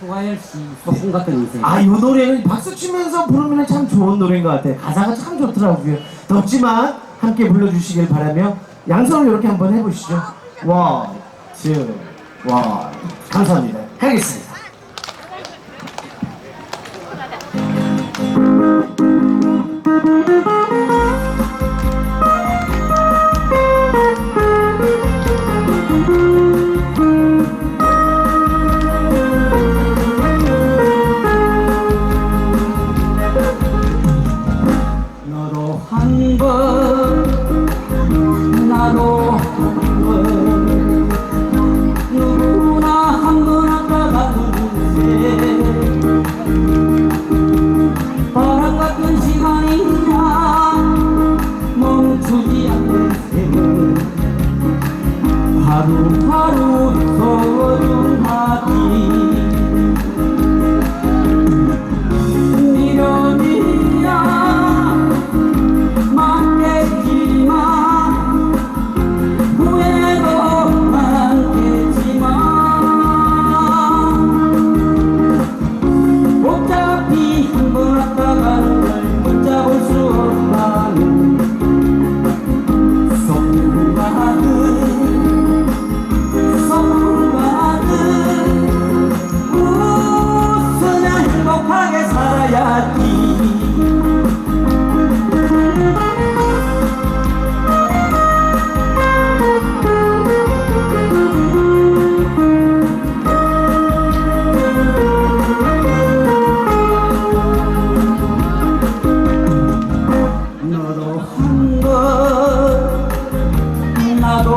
송하열 씨 소품 같은 인생. 아, 이 노래는 박수 치면서 부르면 참 좋은 노래인 것 같아요. 가사가 참 좋더라고요. 덥지만 함께 불러주시길 바라며 양손을 이렇게 한번 해보시죠. 원. 감사합니다. 하겠습니다.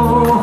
나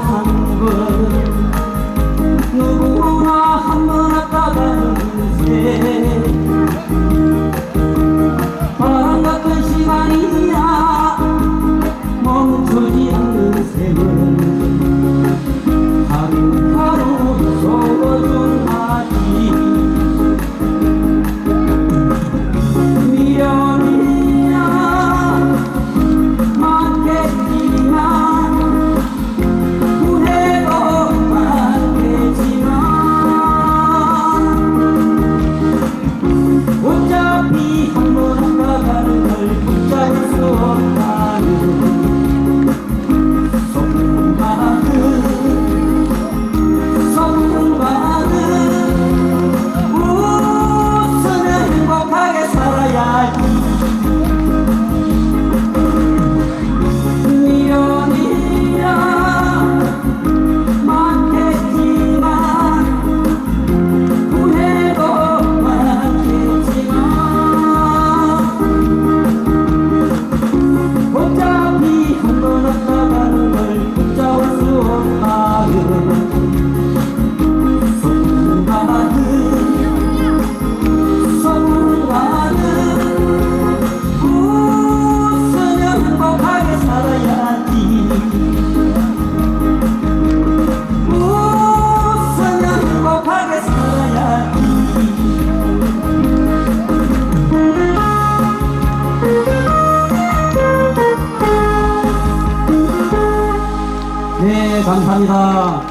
감사합니다.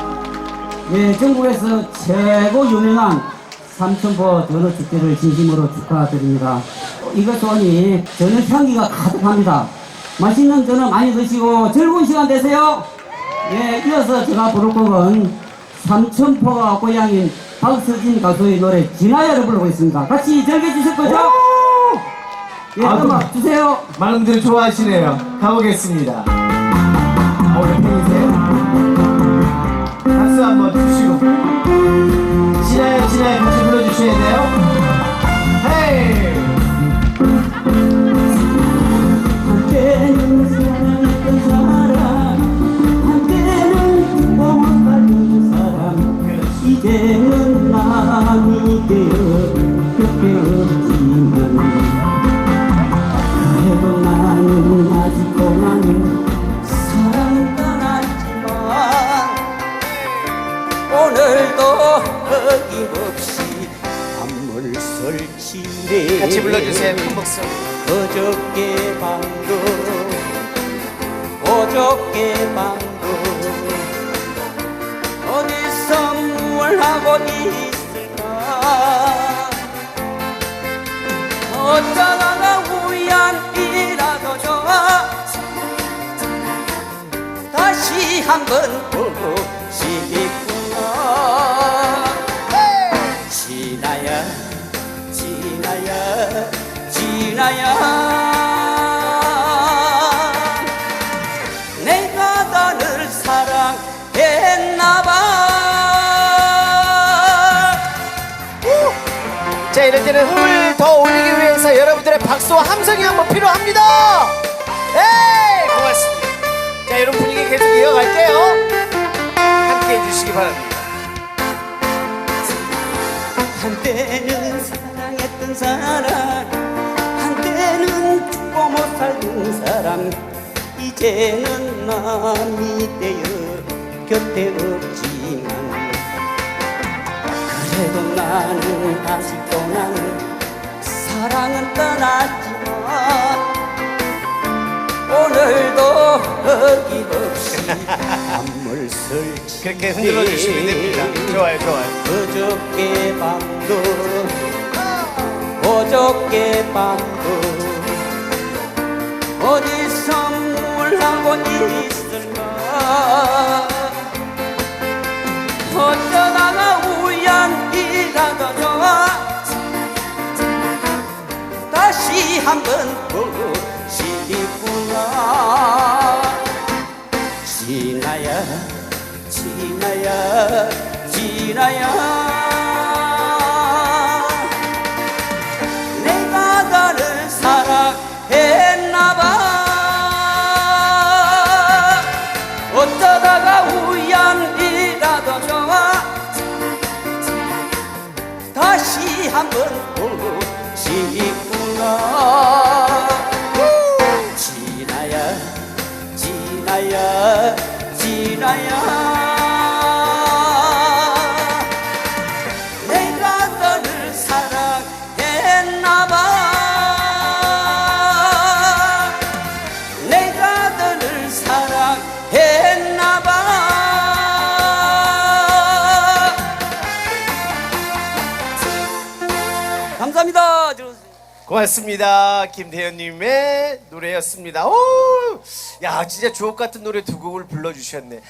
네, 전국에서 최고 유명한 삼천포 전어 축제를 진심으로 축하드립니다. 이것 또한 전어 향기가 가득합니다. 맛있는 전어 많이 드시고 즐거운 시간 되세요. 네, 이어서 제가 부를 곡은 삼천포가 고향인 박서진 가수의 노래 진아야를 불러보겠습니다. 같이 즐겨주실 거죠? 예, 아, 음악 주세요. 많은 분들이 좋아하시네요. 가보겠습니다. 어, 팬이세요? 한번 주시고. 지나요, 지나요. 같이 불러주셔야 돼요. 같이 불러주세요. 큰 박수. 어저께 방금 어저께 방금 어디서 뭘 하고 있을까 어쩌다가 우연이라도 좋아 다시 한번 보고 싶 지나야 내가 너를 사랑했나봐 자 이럴 때는 흥을 더 올리기 위해서 여러분들의 박수와 함성이 한번 필요합니다. 에이 고맙습니다. 자 이런 분위기 계속 이어갈게요. 함께 해주시기 바랍니다. 한때는 사랑했던 사람 한때는 죽고 못 살던 사람 이제는 남이 되어 곁에 없지만 그래도 나는 아직도 나는 사랑은 떠났지만 오늘도 어김없이 밤을 설치 그렇게 흔들어 주시면 됩니다. 좋아요 좋아요. 어저께 밤도 어저께 밤도 어디서 뭘 하고 있을까? 어쩌다가 우연이라도 좋아 다시 한번 보고 싶구나. 지나야 지나야 지나야 한번 보고 싶구나 지나야 지나야 지나야 고맙습니다. 김대현님의 노래였습니다. 오, 야 진짜 주옥 같은 노래 두 곡을 불러주셨네.